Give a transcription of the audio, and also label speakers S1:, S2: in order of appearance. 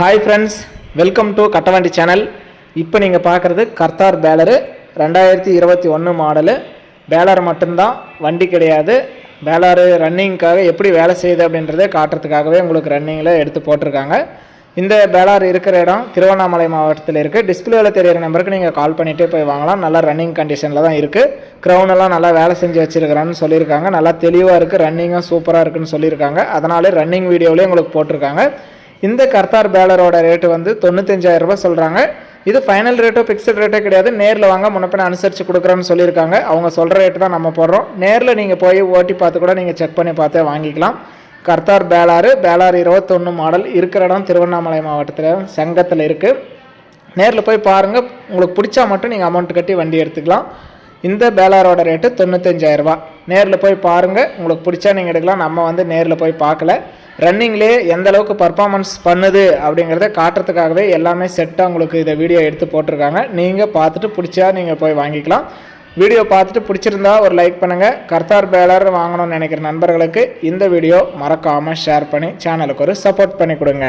S1: Hi friends welcome to Kattavandi channel இப்போ நீங்கள் பார்க்குறது கர்த்தார் பேலரு ரெண்டாயிரத்தி இருபத்தி ஒன்று மாடலு பேலர் மட்டும்தான் வண்டி கிடையாது. பேலரு ரன்னிங்க்காக எப்படி வேலை செய்யுது அப்படின்றத காட்டுறதுக்காகவே உங்களுக்கு ரன்னிங்கில் எடுத்து போட்டிருக்காங்க. இந்த பேலார் இருக்கிற இடம் திருவண்ணாமலை மாவட்டத்தில் இருக்குது டிஸ்பிளேவில் தெரியிற நம்பருக்கு நீங்கள் கால் பண்ணிகிட்டே போய் வாங்கலாம். நல்லா ரன்னிங் கண்டிஷனில் தான் இருக்குது க்ரௌன் எல்லாம் நல்லா வேலை செஞ்சு வச்சுருக்கிறான்னு சொல்லியிருக்காங்க. நல்லா தெளிவாக இருக்குது ரன்னிங்கும் சூப்பராக இருக்குன்னு சொல்லியிருக்காங்க. அதனாலே ரன்னிங் வீடியோவிலே உங்களுக்கு போட்டிருக்காங்க. இந்த கர்த்தார் பேலரோட ரேட்டு வந்து தொண்ணூத்தஞ்சாயிரம் ரூபாய் சொல்கிறாங்க இது ஃபைனல் ரேட்டோ ஃபிக்ஸட் ரேட்டோ கிடையாது. நேரில் வாங்க முன்னப்பின அனுசரித்து கொடுக்குறேன்னு சொல்லியிருக்காங்க. அவங்க சொல்கிற ரேட்டு தான் நம்ம போடுறோம். நேரில் நீங்கள் போய் ஓட்டி பார்த்து கூட நீங்கள் செக் பண்ணி பார்த்தே வாங்கிக்கலாம். கர்த்தார் பேலாறு பேலாறு இருபத்தொன்று மாடல் இருக்கிற இடம் திருவண்ணாமலை மாவட்டத்தில் செங்கத்தில் இருக்குது நேரில் போய் பாருங்கள் உங்களுக்கு பிடிச்சா மட்டும் நீங்கள் அமௌண்ட் கட்டி வண்டி எடுத்துக்கலாம். இந்த பேலாரோட ரேட்டு தொண்ணூத்தஞ்சாயிரரூபா நேரில் போய் பாருங்கள் உங்களுக்கு பிடிச்சா நீங்கள் எடுக்கலாம். நம்ம வந்து நேரில் போய் பார்க்கல. ரன்னிங்லேயே எந்த அளவுக்கு பர்ஃபார்மன்ஸ் பண்ணுது அப்படிங்கிறத காட்டுறதுக்காகவே எல்லாமே செட்டாக உங்களுக்கு இதை வீடியோ எடுத்து போட்டிருக்காங்க. நீங்கள் பார்த்துட்டு பிடிச்சா நீங்கள் போய் வாங்கிக்கலாம். வீடியோ பார்த்துட்டு பிடிச்சிருந்தா ஒரு லைக் பண்ணுங்கள் கர்த்தார் பேலர் வாங்கணும்னு நினைக்கிற நண்பர்களுக்கு இந்த வீடியோ மறக்காமல் ஷேர் பண்ணி சேனலுக்கு ஒரு சப்போர்ட் பண்ணி கொடுங்க.